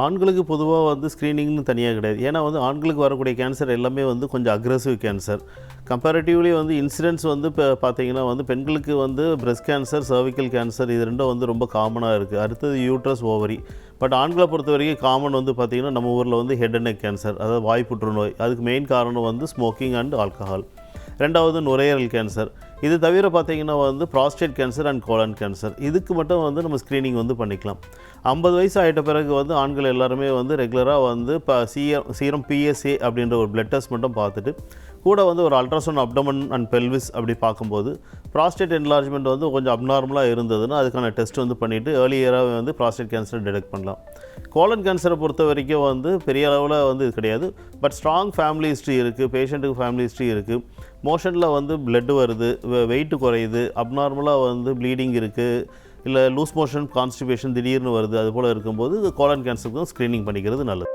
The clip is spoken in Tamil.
ஆண்களுக்கு பொதுவாக வந்து ஸ்க்ரீனிங்னு தனியாக கிடையாது. ஏன்னா வந்து ஆண்களுக்கு வரக்கூடிய கேன்சர் எல்லாமே வந்து கொஞ்சம் அக்ரெசிவ் கேன்சர் கம்பேரிட்டிவ்லி வந்து இன்சிடென்ட்ஸ் வந்து இப்போ பார்த்தீங்கன்னா வந்து பெண்களுக்கு வந்து பிரஸ்ட் கேன்சர் சர்விக்கல் கேன்சர் இது ரெண்டும் வந்து ரொம்ப காமனாக இருக்குது அடுத்தது யூட்ரஸ் ஓவரி பட் ஆண்களை பொறுத்த வரைக்கும் காமன் வந்து பார்த்திங்கன்னா நம்ம ஊரில் வந்து ஹெட் அண்ட் நெக் கேன்சர் அதாவது வாய் புற்றுநோய் அதுக்கு மெயின் காரணம் வந்து ஸ்மோக்கிங் அண்ட் ஆல்கஹால் ரெண்டாவது நுரையீரல் கேன்சர் இது தவிர பார்த்தீங்கன்னா வந்து prostate cancer and colon cancer இதுக்கு மட்டும் வந்து நம்ம ஸ்க்ரீனிங் வந்து பண்ணிக்கலாம். ஐம்பது வயசு ஆகிட்ட பிறகு வந்து ஆண்கள் எல்லாருமே வந்து ரெகுலராக வந்து இப்போ சீரம் சீரம் பிஎஸ்ஏ அப்படின்ற ஒரு பிளட் டெஸ்ட் மட்டும் பார்த்துட்டு கூட வந்து ஒரு அல்ட்ராசவுண்ட் அப்டமன் அண்ட் பெல்விஸ் அப்படி பார்க்கும்போது ப்ராஸ்டேட் என்லார்ஜ்மெண்ட் வந்து கொஞ்சம் அப்நார்மலாக இருந்ததுன்னா அதுக்கான டெஸ்ட் வந்து பண்ணிவிட்டு ஏர்லியராக வந்து ப்ராஸ்டேட் கேன்சர் டிடெக்ட் பண்ணலாம். கோலன் கேன்சரை பொறுத்த வரைக்கும் வந்து பெரிய அளவில் வந்து இது கிடையாது. பட் ஸ்ட்ராங் ஃபேமிலி ஹிஸ்ட்ரி இருக்குது பேஷண்ட்டுக்கு ஃபேமிலி ஹிஸ்ட்ரி இருக்குது மோஷனில் வந்து பிளட் வருது வெயிட் குறையுது அப்நார்மலாக வந்து ப்ளீடிங் இருக்குது இல்லை லூஸ் மோஷன் கான்ஸ்டிபேஷன் திடீர்னு வருது அது போல் இருக்கும்போது கோலன் கேன்சருக்கு ஸ்க்ரீனிங் பண்ணிக்கிறது நல்லது.